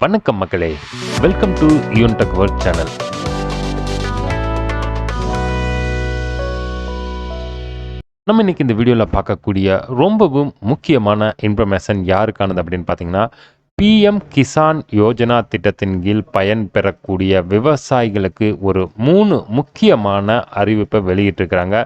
வணக்கம் மக்களே. Welcome to Yuntech world channel நம்ம இன்னைக்கு இந்த வீடியோவில் பார்க்கக்கூடிய ரொம்பவும் முக்கியமான இன்ஃபர்மேஷன் யாருக்கானது அப்படின்னு பார்த்தீங்கன்னா பிஎம் கிசான் யோஜனா திட்டத்தின் கீழ் பயன் பெறக்கூடிய விவசாயிகளுக்கு ஒரு மூணு முக்கியமான அறிவிப்பை வெளியிட்டிருக்கிறாங்க.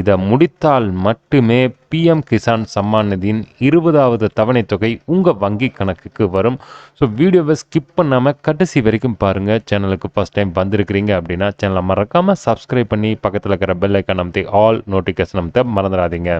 இதை முடித்தால் மட்டுமே பிஎம் கிசான் சம்மான் நிதியின் இருபதாவது தவணை தொகை உங்கள் வங்கி கணக்குக்கு வரும். ஸோ வீடியோவை ஸ்கிப் பண்ணாமல் கடைசி வரைக்கும் பாருங்கள் சேனலுக்கு ஃபஸ்ட் டைம் வந்திருக்கிறீங்க அப்படின்னா சேனலை மறக்காமல் சப்ஸ்கிரைப் பண்ணி பக்கத்தில் இருக்கிற பெல் ஐக்கான் அமைத்து ஆல் நோட்டிஃபிகேஷன் அமைத்த மறந்துடாதீங்க.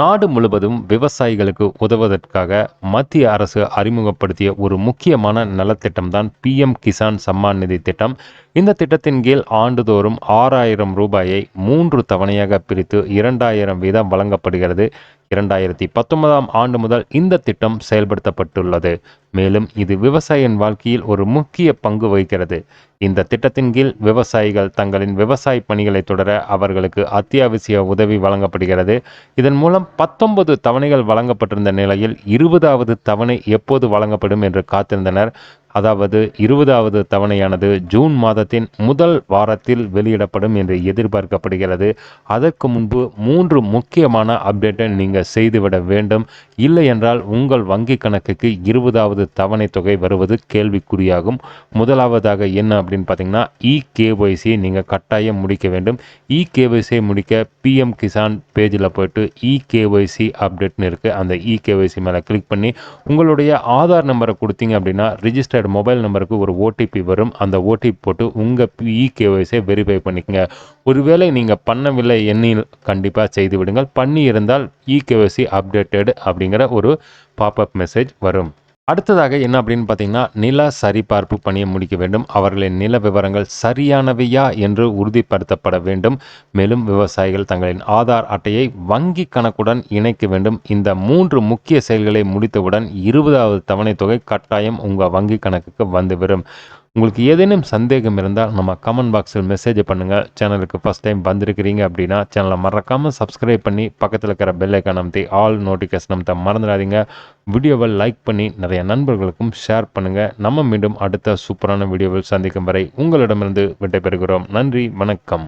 நாடு முழுவதும் விவசாயிகளுக்கு உதவுவதற்காக மத்திய அரசு அறிமுகப்படுத்திய ஒரு முக்கியமான நலத்திட்டம்தான் பிஎம் கிசான் சம்மான் நிதி திட்டம். இந்த திட்டத்தின் கீழ் ஆண்டுதோறும் ஆறாயிரம் ரூபாயை மூன்று தவணையாக பிரித்து இரண்டாயிரம் வீதம் வழங்கப்படுகிறது. இரண்டாயிரத்தி பத்தொன்பதாம் ஆண்டு முதல் இந்த திட்டம் செயல்படுத்தப்பட்டுள்ளது. மேலும் இது விவசாயியின் வாழ்க்கையில் ஒரு முக்கிய பங்கு வகிக்கிறது. இந்த திட்டத்தின் கீழ் விவசாயிகள் தங்களின் விவசாய பணிகளை தொடர அவர்களுக்கு அத்தியாவசிய உதவி வழங்கப்படுகிறது. இதன் மூலம் பத்தொன்பது தவணைகள் வழங்கப்பட்டிருந்த நிலையில் இருபதாவது தவணை எப்போது வழங்கப்படும் என்று காத்திருந்தனர். அதாவது இருபதாவது தவணையானது ஜூன் மாதத்தின் முதல் வாரத்தில் வெளியிடப்படும் என்று எதிர்பார்க்கப்படுகிறது. அதற்கு முன்பு மூன்று முக்கியமான அப்டேட்டை நீங்கள் செய்துவிட வேண்டும். இல்லை என்றால் உங்கள் வங்கி கணக்குக்கு இருபதாவது தவணை தொகை வருவது கேள்விக்குறியாகும். முதலாவதாக என்ன அப்படின்னு பார்த்தீங்கன்னா இ கேஒய்சியை நீங்கள் கட்டாயம் முடிக்க வேண்டும். இ கேஒய்சியை முடிக்க பிஎம் கிசான் பேஜில் போயிட்டு இ கேஒய்சி அப்டேட்னு இருக்குது அந்த இ கேஒய்சி மேலே கிளிக் பண்ணி உங்களுடைய ஆதார் நம்பரை கொடுத்தீங்க அப்படின்னா ரிஜிஸ்டர் ரிஜிஸ்டர்டு மொபைல் நம்பருக்கு ஒரு ஓடிபி வரும். அந்த ஓடிபி போட்டு உங்கள் இ கேஒய்சியை வெரிஃபை பண்ணிக்கங்க. ஒருவேளை நீங்கள் பண்ணவில்லை எண்ணில் கண்டிப்பாக செய்து விடுங்கள். பண்ணி இருந்தால் இ கேஒய்சி அப்டேட்டட் அப்படிங்கிற ஒரு பாப்அப் மெசேஜ் வரும். அடுத்ததாக என்ன அப்படின்னு பார்த்தீங்கன்னா நில சரிபார்ப்பு பணியை முடிக்க வேண்டும். அவர்களின் நில விவரங்கள் சரியானவையா என்று உறுதிப்படுத்தப்பட வேண்டும். மேலும் விவசாயிகள் தங்களின் ஆதார் அட்டையை வங்கி கணக்குடன் இணைக்க வேண்டும். இந்த மூன்று முக்கிய செயல்களை முடித்தவுடன் இருபதாவது தவணை தொகை கட்டாயம் உங்கள் வங்கி கணக்குக்கு வந்துவிடும். உங்களுக்கு ஏதேனும் சந்தேகம் இருந்தால் நம்ம கமெண்ட் பாக்ஸில் மெசேஜ் பண்ணுங்கள் சேனலுக்கு ஃபஸ்ட் டைம் வந்திருக்கிறீங்க அப்படின்னா சேனலை மறக்காமல் சப்ஸ்கிரைப் பண்ணி பக்கத்தில் இருக்கிற பெல்லைக்கான ஐக்கான் அமைத்தி ஆல் நோட்டிஃபிகேஷன் அமைத்த மறந்துடாதீங்க. வீடியோவை லைக் பண்ணி நிறைய நண்பர்களுக்கும் ஷேர் பண்ணுங்கள் நம்ம மீண்டும் அடுத்த சூப்பரான வீடியோவில் சந்திக்கும் வரை உங்களிடமிருந்து விடைபெறுகிறோம். நன்றி வணக்கம்.